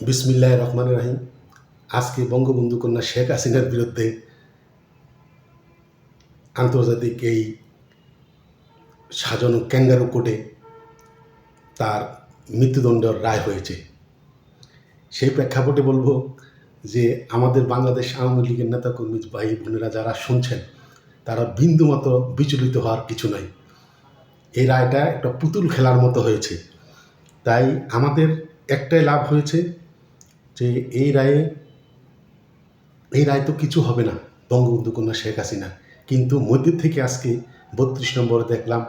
বিসমিল্লাহ রহমান রাহিম। আজকে বঙ্গবন্ধু কন্যা শেখ হাসিনার বিরুদ্ধে আন্তর্জাতিক এই সাজানো ক্যাঙ্গারু কোর্টে তার মৃত্যুদণ্ডের রায় হয়েছে। সেই প্রেক্ষাপটে বলব যে আমাদের বাংলাদেশ আওয়ামী লীগের নেতাকর্মী ভাই বোনেরা যারা শুনছেন, তারা বিন্দুমাত্র বিচলিত হওয়ার কিছু নাই। এই রায়টা একটা পুতুল খেলার মতো হয়েছে। তাই আমাদের একটাই লাভ হয়েছে যে এই রায়ে, এই রায় তো কিছু হবে না, বঙ্গবন্ধু কন্যা শেখ হাসিনা। কিন্তু মধ্যে থেকে আজকে বত্রিশ নম্বরে দেখলাম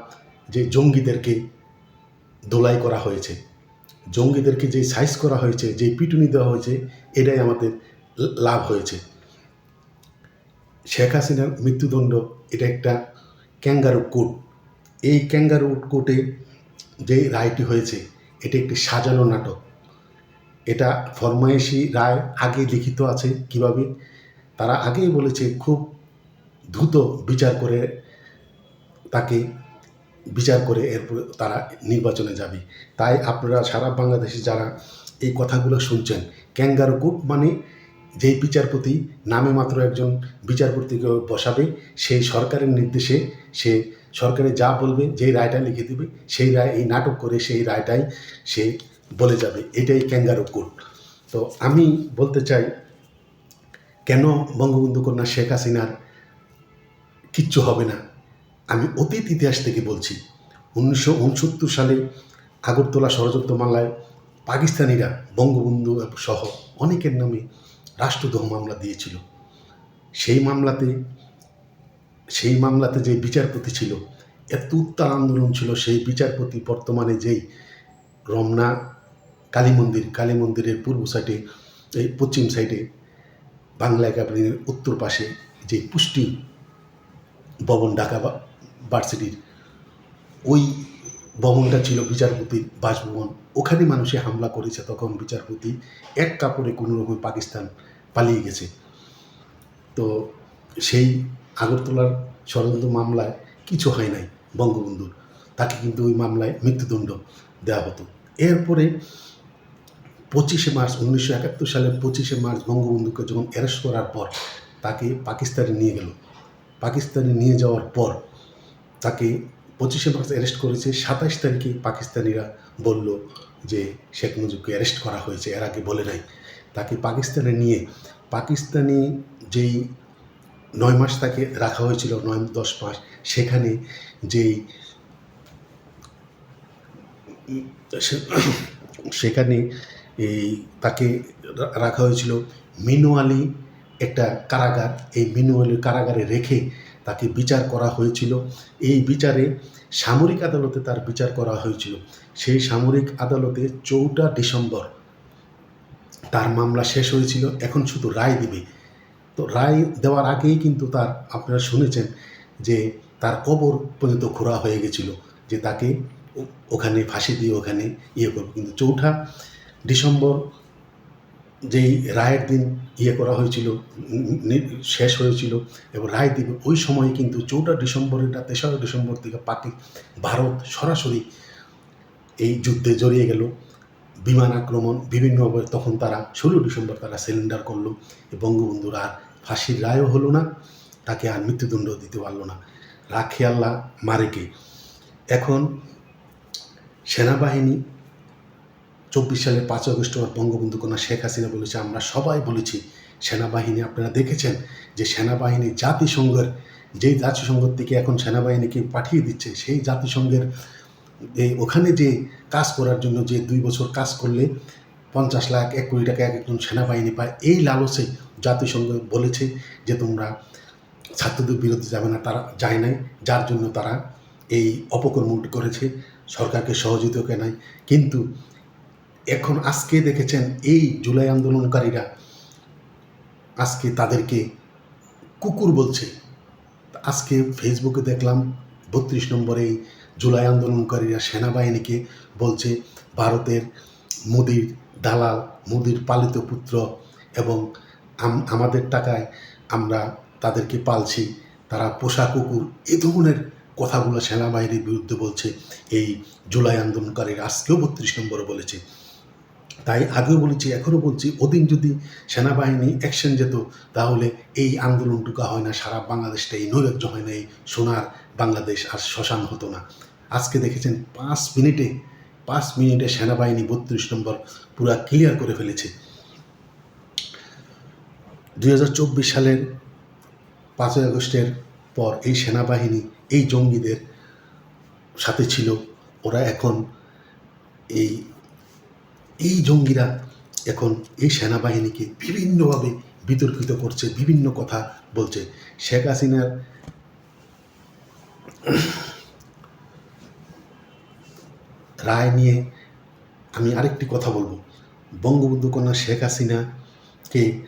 যে জঙ্গিদেরকে দোলাই করা হয়েছে। জঙ্গিদেরকে যে সাইজ করা হয়েছে, যে পিটুনি দেওয়া হয়েছে, এটাই আমাদের লাভ হয়েছে। শেখ হাসিনার মৃত্যুদণ্ড, এটা একটা ক্যাঙ্গারু কোর্ট। এই ক্যাঙ্গারু কোর্টে যে রায়টি হয়েছে, এটা একটি সাজানো নাটক। এটা ফরমায়েশি রায় আগে লিখিত আছে কীভাবে? তারা আগেই বলেছে খুব দ্রুত বিচার করে তাকে বিচার করে এরপর তারা নির্বাচনে যাবে। তাই আপনারা সারা বাংলাদেশে যারা এই কথাগুলো শুনছেন, ক্যাঙ্গারু কোর্ট মানে যেই বিচারপতি নামে মাত্র একজন বিচারপতিকে বসাবে, সেই সরকারের নির্দেশে সে সরকারে যা বলবে, যেই রায়টা লিখে দেবে, সেই রায়, এই নাটক করে সেই রায়টাই সে বলে যাবে, এটাই ক্যাঙ্গারু কোট তো আমি বলতে চাই, কেন বঙ্গবন্ধু কন্যা শেখ হাসিনার কিচ্ছু হবে না? আমি অতীত ইতিহাস থেকে বলছি, উনিশশো উনসত্তর সালে আগরতলা ষড়যন্ত্র মামলায় পাকিস্তানিরা বঙ্গবন্ধু সহ অনেকের নামে রাষ্ট্রদ্রোহ মামলা দিয়েছিল। সেই মামলাতে সেই মামলাতে যে বিচারপতি ছিল, এত উত্তাল আন্দোলন ছিল, সেই বিচারপতি বর্তমানে যেই রমনা কালী মন্দির, কালী মন্দিরের পূর্ব সাইডে এই পশ্চিম সাইডে বাংলা একাডেমির উত্তর পাশে যে পুষ্টি ভবন ঢাকা ভার্সিটির ওই ভবনটা ছিল বিচারপতির বাসভবন। ওখানে মানুষে হামলা করেছে তখন বিচারপতি। এক কাপড়ে কোনো রকম পাকিস্তান পালিয়ে গেছে। তো সেই আগরতলার ষড়যন্ত্র মামলায় কিছু হয় নাই বঙ্গবন্ধুর। তাকে কিন্তু ওই মামলায় মৃত্যুদণ্ড দেওয়া হতো। এরপরে পঁচিশে মার্চ উনিশশো একাত্তর সালের পঁচিশে মার্চ বঙ্গবন্ধুকে যখন অ্যারেস্ট করার পর তাকে পাকিস্তানে নিয়ে গেল। পাকিস্তানে নিয়ে যাওয়ার পর তাকে পঁচিশে মার্চ অ্যারেস্ট করেছে। সাতাশ তারিখে পাকিস্তানিরা বলল যে শেখ মুজিবকে অ্যারেস্ট করা হয়েছে, এর আগে বলে নাই। তাকে পাকিস্তানে নিয়ে, পাকিস্তানি যেই নয় মাস তাকে রাখা হয়েছিল, নয়, দশ মাস, সেখানে যেই সেখানে এই তাকে রাখা হয়েছিল। মিনু আলী একটা কারাগার, এই মিনু কারাগারে রেখে তাকে বিচার করা হয়েছিল। এই বিচারে সামরিক আদালতে তার বিচার করা হয়েছিল। সেই সামরিক আদালতে চৌঠা ডিসেম্বর তার মামলা শেষ হয়েছিল। এখন শুধু রায় দিবে। তো রায় দেওয়ার আগেই কিন্তু তার আপনারা শুনেছেন যে তার কবর পর্যন্ত ঘোরা হয়ে গেছিল। যে তাকে ওখানে ফাঁসি দিয়ে ওখানে ইয়ে করবে। কিন্তু চৌঠা ডিসেম্বর যেই রায়ের দিন ইয়ে করা হয়েছিল শেষ হয়েছিল, এবং রায় দিবে ওই সময় কিন্তু চৌঠা ডিসেম্বরের না তেসরা ডিসেম্বর থেকে পাকি ভারত সরাসরি এই যুদ্ধে জড়িয়ে গেল। বিমান আক্রমণ বিভিন্নভাবে তখন তারা ষোলো ডিসেম্বর তারা সিলিন্ডার করল বঙ্গবন্ধুর আর ফাঁসির রায়ও হলো না, তাকে আর মৃত্যুদণ্ড দিতে পারল না। রাখে আল্লাহ মারেকে। এখন সেনাবাহিনী চব্বিশ সালের পাঁচ আগস্ট আমার বঙ্গবন্ধু কন্যা শেখ হাসিনা বলেছে, আমরা সবাই বলেছি, সেনাবাহিনী আপনারা দেখেছেন যে সেনাবাহিনী জাতিসংঘের, যেই জাতিসংঘ থেকে এখন সেনাবাহিনীকে পাঠিয়ে দিচ্ছে, সেই জাতিসংঘের এই ওখানে যে কাজ করার জন্য যে দুই বছর কাজ করলে পঞ্চাশ লাখ, এক কোটি টাকা এক একজন সেনাবাহিনী পায়, এই লালসে জাতিসংঘ বলেছে যে তোমরা ছাত্রদের বিরুদ্ধে যাবে না, তারা যায় নাই, যার জন্য তারা এই অপকর্মটি করেছে, সরকারকে সহযোগিতা নাই। কিন্তু এখন আজকে দেখেছেন এই জুলাই আন্দোলনকারীরা আজকে তাদেরকে কুকুর বলছে। আজকে ফেসবুকে দেখলাম বত্রিশ নম্বরে এই জুলাই আন্দোলনকারীরা সেনাবাহিনীকে বলছে, ভারতের মোদির দালাল, মোদির পালিত পুত্র এবং আমাদের টাকায় আমরা তাদেরকে পালছি। তারা পোষা কুকুর। এ ধরনের কথাগুলো সেনাবাহিনীর বিরুদ্ধে বলছে। এই জুলাই আন্দোলনকারীরা আজকেও বত্রিশ নম্বরে বলেছে। তাই আগেও বলেছি, এখনও বলছি, ওদিন যদি সেনাবাহিনী অ্যাকশন যেত, তাহলে এই আন্দোলনটুকু হয় না, সারা বাংলাদেশটা এই নৈরাজ্য হয় না, এই সোনার বাংলাদেশ আর শ্মশান হতো না। আজকে দেখেছেন, পাঁচ মিনিটে পাঁচ মিনিটে সেনাবাহিনী বত্রিশ নম্বর পুরা ক্লিয়ার করে ফেলেছে। দুই হাজার চব্বিশ সালের পাঁচই আগস্টের পর এই সেনাবাহিনী, এই জঙ্গিদের সাথে ছিল। ওরা এখন এই এই জঙ্গিরা এখন এই সেনাবাহিনীকে বিভিন্নভাবে বিতর্কিত করছে, বিভিন্ন কথা বলছে। শেখ হাসিনার রায় নিয়ে আমি আরেকটি কথা বলব। বঙ্গবন্ধু কন্যা শেখ হাসিনাকে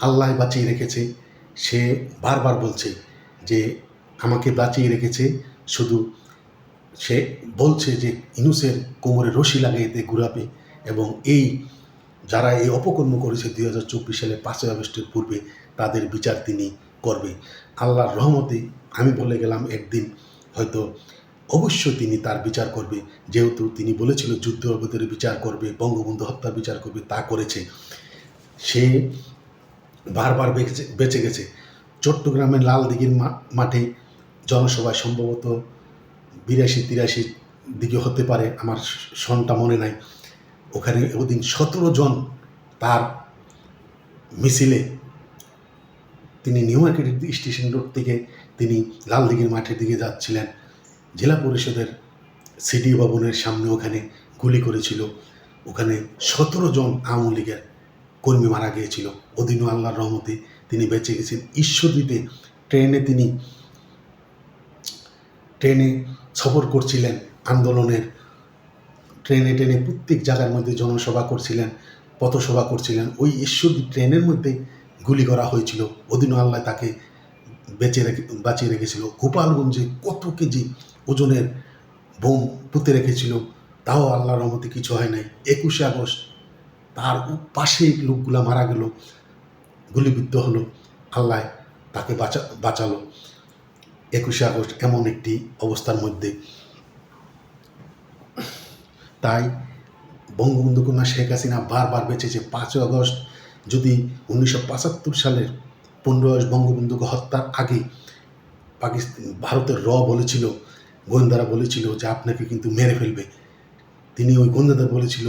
আল্লাহ বাঁচিয়ে রেখেছে। সে বারবার বলছে যে, আমাকে বাঁচিয়ে রেখেছে শুধু সে বলছে যে, ইনুসের কোমরে রশি লাগিয়ে লাগাইতে ঘুরাবে। এবং এই যারা এই অপকর্ম করেছে দুই হাজার চব্বিশ সালে পাঁচই আগস্টের পূর্বে, তাদের বিচার তিনি করবে। আল্লাহর রহমতে আমি বলে গেলাম, একদিন হয়তো অবশ্যই তিনি তার বিচার করবে। যেহেতু তিনি বলেছিল যুদ্ধ অবতারে বিচার করবে, বঙ্গবন্ধু হত্যা বিচার করবে, তা করেছে। সে বারবার বেঁচে বেঁচে গেছে। চট্টগ্রামের লালদিঘির মা- মাঠে জনসভায় সম্ভবত বিরাশি তিরাশি দিকে হতে পারে, আমার সনটা মনে নাই। ওখানে ওদিন সতেরো জন তার মিছিলে তিনি নিউ মার্কেট স্টেশন রোড থেকে তিনি লালদিঘির মাঠের দিকে যাচ্ছিলেন। জেলা পরিষদের সিডি ভবনের সামনে ওখানে গুলি করেছিল। ওখানে সতেরো জন আওয়ামী লীগের কর্মী মারা গিয়েছিল। অধীন আল্লাহর রহমতে তিনি বেঁচে গেছেন। ঈশ্বরদীতে ট্রেনে তিনি, ট্রেনে সফর করছিলেন আন্দোলনের ট্রেনে ট্রেনে প্রত্যেক জায়গার মধ্যে জনসভা করছিলেন, পথসভা করছিলেন। ওই ঈশ্বরদী ট্রেনের মধ্যে গুলি করা হয়েছিল। অধীন আল্লাহ তাকে বেঁচে রেখে, বাঁচিয়ে রেখেছিল। গোপালগঞ্জে কত কেজি ওজনের বোম পুঁতে রেখেছিল, তাও আল্লাহর রহমতে কিছু হয় নাই। একুশে আগস্ট তার পাশে লোকগুলা মারা গেল, গুলিবিদ্ধ হলো, আল্লাহ তাকে বাঁচা, বাঁচালো। একুশে আগস্ট এমন একটি অবস্থার মধ্যে তাই বঙ্গবন্ধু কন্যা শেখ হাসিনা বারবার বেঁচেছে পাঁচই আগস্ট। যদি উনিশশো পঁচাত্তর সালের পনেরোই আগস্ট বঙ্গবন্ধুকে হত্যার আগে পাকিস্তান, ভারতের র বলেছিল, গোয়েন্দারা বলেছিল যে আপনাকে কিন্তু মেরে ফেলবে। তিনি ওই গোয়েন্দাদের বলেছিল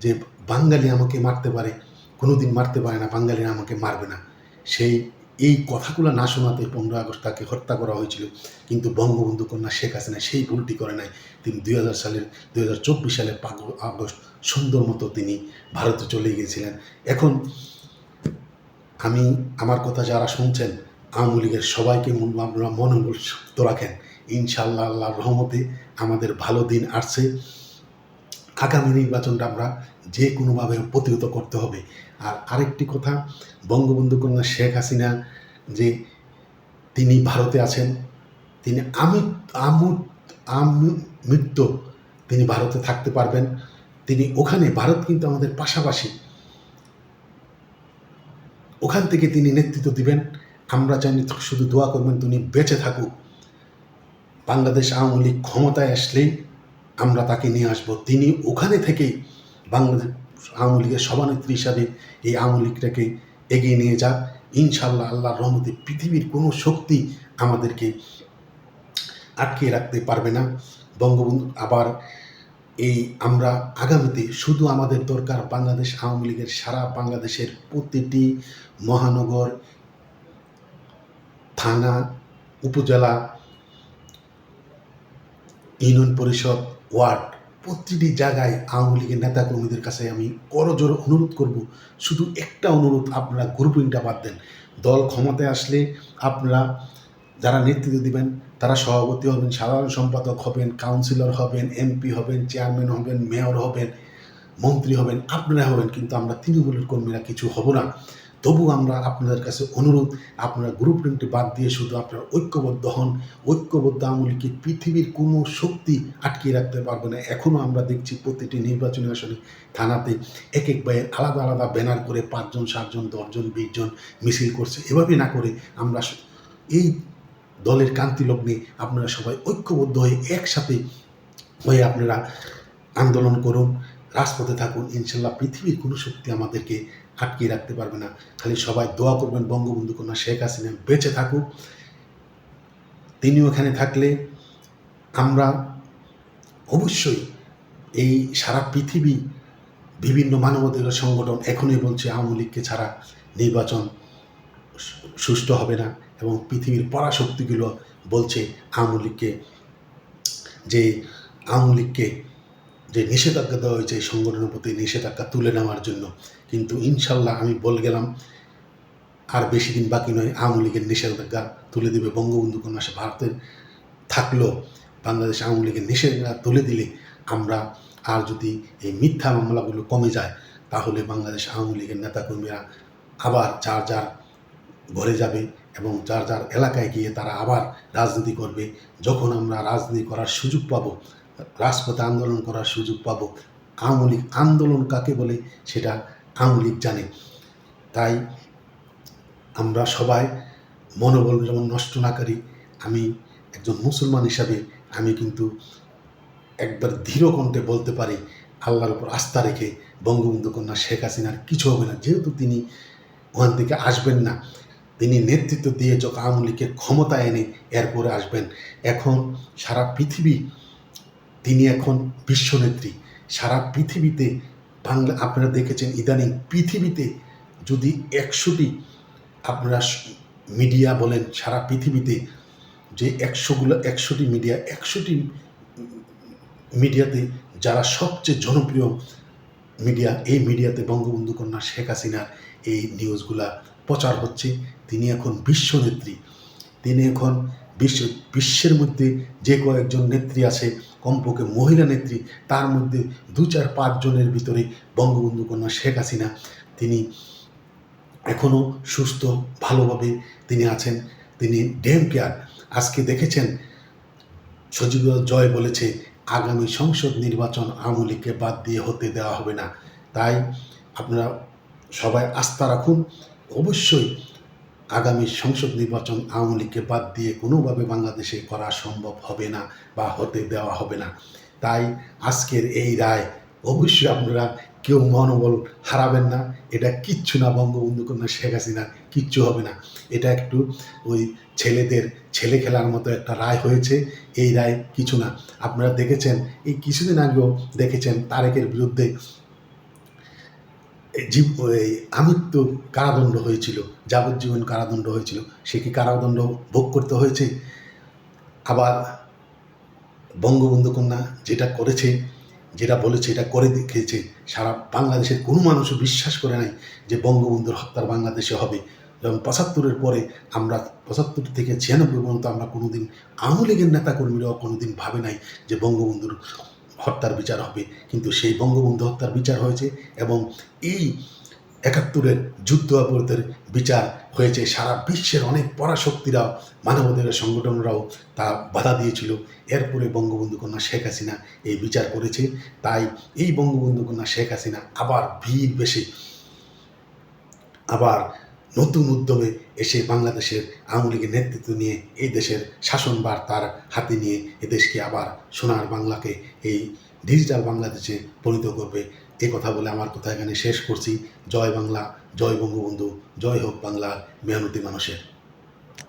যে বাঙালি আমাকে মারতে পারে, কোনোদিন মারতে পারে না, বাঙালিরা আমাকে মারবে না। সেই এই কথাগুলো না শোনাতে পনেরো আগস্ট তাকে হত্যা করা হয়েছিল। কিন্তু বঙ্গবন্ধু কন্যা শেখ হাসিনা সেই ভুলটি করে নাই। তিনি দুই হাজার সালের, দুই হাজার চব্বিশ সালের পাঁচ আগস্ট সুন্দর মতো তিনি ভারতে চলে গিয়েছিলেন। এখন আমি আমার কথা যারা শুনছেন, আওয়ামী লীগের সবাইকে মন মনোবল শক্ত রাখেন। ইনশাআল্লাহ, আল্লাহর রহমতে আমাদের ভালো দিন আসছে। আগামী নির্বাচনটা আমরা যে কোনোভাবে প্রতিহত করতে হবে। আর আরেকটি কথা, বঙ্গবন্ধু কন্যা শেখ হাসিনা যে তিনি ভারতে আছেন, তিনি আমি আমু আমৃত্য তিনি ভারতে থাকতে পারবেন। তিনি ওখানে, ভারত কিন্তু আমাদের পাশাপাশি। ওখান থেকে তিনি নেতৃত্ব দিবেন। আমরা জানি শুধু দোয়া করবেন, তিনি বেঁচে থাকুক। বাংলাদেশ আওয়ামী লীগ ক্ষমতায় আসলেই আমরা তাকে নিয়ে আসব। তিনি ওখানে থেকেই বাংলাদেশ আওয়ামী লীগের সভানেত্রী হিসাবে এই আওয়ামী লীগটাকে এগিয়ে নিয়ে যাক। ইনশাল্লাহ আল্লাহর রহমতে পৃথিবীর কোনো শক্তি আমাদেরকে আটকে রাখতে পারবে না। বঙ্গবন্ধু, আবার এই আমরা আগামীতে শুধু আমাদের দরকার বাংলাদেশ আওয়ামী লীগের সারা বাংলাদেশের প্রতিটি মহানগর, থানা, উপজেলা, ইউনিয়ন পরিষদ ওয়ার্ড। প্রতিটি জায়গায় আওয়ামী লীগের নেতাকর্মীদের কাছে আমি করজোর অনুরোধ করব, শুধু একটা অনুরোধ, আপনারা গ্রুপিংটা বাদ দেন। দল ক্ষমতায় আসলে আপনারা যারা নেতৃত্ব দিবেন, তারা সভাপতি হবেন, সাধারণ সম্পাদক হবেন কাউন্সিলর হবেন এমপি হবেন চেয়ারম্যান হবেন মেয়র হবেন, মন্ত্রী হবেন, আপনারা হবেন, কিন্তু আমরা তৃণমূলের কর্মীরা কিছু হব না। তবু আমরা আপনাদের কাছে অনুরোধ, আপনারা গ্রুপ প্রিন্টে বাদ দিয়ে শুধু আপনারা ঐক্যবদ্ধ হন। ঐক্যবদ্ধ আমলিকে পৃথিবীর কোনো শক্তি আটকিয়ে রাখতে পারবে না। এখনও আমরা দেখছি প্রতিটি নির্বাচনী আসনে থানাতে এক এক ভাইয়ের আলাদা আলাদা ব্যানার করে পাঁচজন, সাতজন, দশজন, বিশজন মিছিল করছে। এভাবে না করে আমরা এই দলের কান্তি লগ্নে আপনারা সবাই ঐক্যবদ্ধ হয়ে একসাথে হয়ে আপনারা আন্দোলন করুন। রাজপথে থাকুন, ইনশাল্লাহ পৃথিবীর কোনো শক্তি আমাদেরকে আটকিয়ে রাখতে পারবে না। খালি সবাই দোয়া করবেন বঙ্গবন্ধু কন্যা শেখ হাসিনা বেঁচে থাকুক। তিনিও এখানে থাকলে আমরা অবশ্যই এই সারা পৃথিবী বিভিন্ন মানবাধিকার সংগঠন এখনই বলছে আওয়ামী লীগকে ছাড়া নির্বাচন সুষ্ঠু হবে না এবং পৃথিবীর পরাশক্তিগুলো বলছে আওয়ামী লীগকে যে আওয়ামী লীগকে যে নিষেধাজ্ঞা দেওয়া হয়েছে এই সংগঠনের প্রতি নিষেধাজ্ঞা তুলে নেওয়ার জন্য। কিন্তু ইনশাল্লাহ আমি বলে গেলাম, আর বেশি দিন বাকি নয়, আওয়ামী লীগের নিষেধাজ্ঞা তুলে দেবে বঙ্গবন্ধু কন্যা ভারতের থাকলেও বাংলাদেশ আওয়ামী লীগের নিষেধাজ্ঞা তুলে দিলে আমরা আর যদি এই মিথ্যা মামলাগুলো কমে যায়, তাহলে বাংলাদেশ আওয়ামী লীগের নেতাকর্মীরা আবার যার যার ঘরে যাবে এবং যার যার এলাকায় গিয়ে তারা আবার রাজনীতি করবে। যখন আমরা রাজনীতি করার সুযোগ পাব রাজপথে আন্দোলন করার সুযোগ পাব। আওয়ামী লীগ আন্দোলন কাকে বলে সেটা আওয়ামী লীগ জানে। তাই আমরা সবাই মনোবল যেমন নষ্ট না করি, আমি একজন মুসলমান হিসাবে আমি কিন্তু একবার ধীর কণ্ঠে বলতে পারি, আল্লাহর উপর আস্থা রেখে বঙ্গবন্ধু কন্যা শেখ হাসিনার কিছু হবে না। যেহেতু তিনি ওখান থেকে আসবেন না, তিনি নেতৃত্ব দিয়ে যখন আওয়ামী লীগকে ক্ষমতা এনে এরপরে আসবেন, এখন সারা পৃথিবী তিনি এখন বিশ্বনেত্রী। সারা পৃথিবীতে বাংলা, আপনারা দেখেছেন ইদানিং পৃথিবীতে যদি একশোটি আপনারা মিডিয়া বলেন, সারা পৃথিবীতে যে একশোগুলো, একশোটি মিডিয়া, একশোটি মিডিয়াতে যারা সবচেয়ে জনপ্রিয় মিডিয়া, এই মিডিয়াতে বঙ্গবন্ধু কন্যা শেখ হাসিনার এই নিউজগুলা প্রচার হচ্ছে। তিনি এখন বিশ্বনেত্রী। তিনি এখন বিশ্ব, বিশ্বের মধ্যে যে কয়েকজন নেত্রী আছে, কমপক্ষে মহিলা নেত্রী, তার মধ্যে দু চার পাঁচজনের ভিতরে বঙ্গবন্ধু কন্যা শেখ হাসিনা, তিনি এখনও সুস্থ, ভালোভাবে তিনি আছেন। তিনি ডেম কেয়ার আজকে দেখেছেন সজীব জয় বলেছে, আগামী সংসদ নির্বাচন আওয়ামী লীগকে বাদ দিয়ে হতে দেওয়া হবে না। তাই আপনারা সবাই আস্থা রাখুন। অবশ্যই আগামী সংসদ নির্বাচন আওয়ামী লীগকে বাদ দিয়ে কোনোভাবে বাংলাদেশে করা সম্ভব হবে না বা হতে দেওয়া হবে না। তাই আজকের এই রায় অবশ্যই আপনারা কেউ মনোবল হারাবেন না। এটা কিচ্ছু না বঙ্গবন্ধু কন্যা শেখ হাসিনা কিচ্ছু হবে না। এটা একটু ওই ছেলেদের ছেলে খেলার মতো একটা রায় হয়েছে। এই রায় কিছু না। আপনারা দেখেছেন, এই কিছুদিন আগেও দেখেছেন তারেকের বিরুদ্ধে জীব আমৃত্যু কারাদণ্ড হয়েছিল, যাবজ্জীবন কারাদণ্ড হয়েছিল, সে কি কারাদণ্ড ভোগ করতে হয়েছে? আবার বঙ্গবন্ধু কন্যা যেটা করেছে, যেটা বলেছে, এটা করে দেখিয়েছে, সারা বাংলাদেশের কোনো মানুষও বিশ্বাস করে নাই যে বঙ্গবন্ধুর হত্যার বাংলাদেশে হবে। যেমন পঁচাত্তরের পরে আমরা, পঁচাত্তর থেকে ছিয়ানব্বই পর্যন্ত আমরা কোনোদিন আওয়ামী লীগের নেতাকর্মীরাও কোনোদিন ভাবে নাই যে বঙ্গবন্ধুর হত্যার বিচার হবে। কিন্তু সেই বঙ্গবন্ধু হত্যার বিচার হয়েছে এবং এই একাত্তরের যুদ্ধ অপরাধের বিচার হয়েছে। সারা বিশ্বের অনেক পরাশক্তিরাও মানবাধিকার সংগঠনরাও তা বাধা দিয়েছিল। এরপরে বঙ্গবন্ধু কন্যা শেখ হাসিনা এই বিচার করেছে। তাই এই বঙ্গবন্ধু কন্যা শেখ হাসিনা আবার ভিড় বেশি, আবার নতুন উদ্যমে এসে বাংলাদেশের আওয়ামী লীগের নেতৃত্ব নিয়ে এই দেশের শাসনবার তার হাতে নিয়ে এদেশকে আবার সোনার বাংলাকে, এই ডিজিটাল বাংলাদেশে পরিণত করবে। এ কথা বলে আমার কথা এখানে শেষ করছি। জয় বাংলা, জয় বঙ্গবন্ধু, জয় হোক বাংলা মেহনতি মানুষের।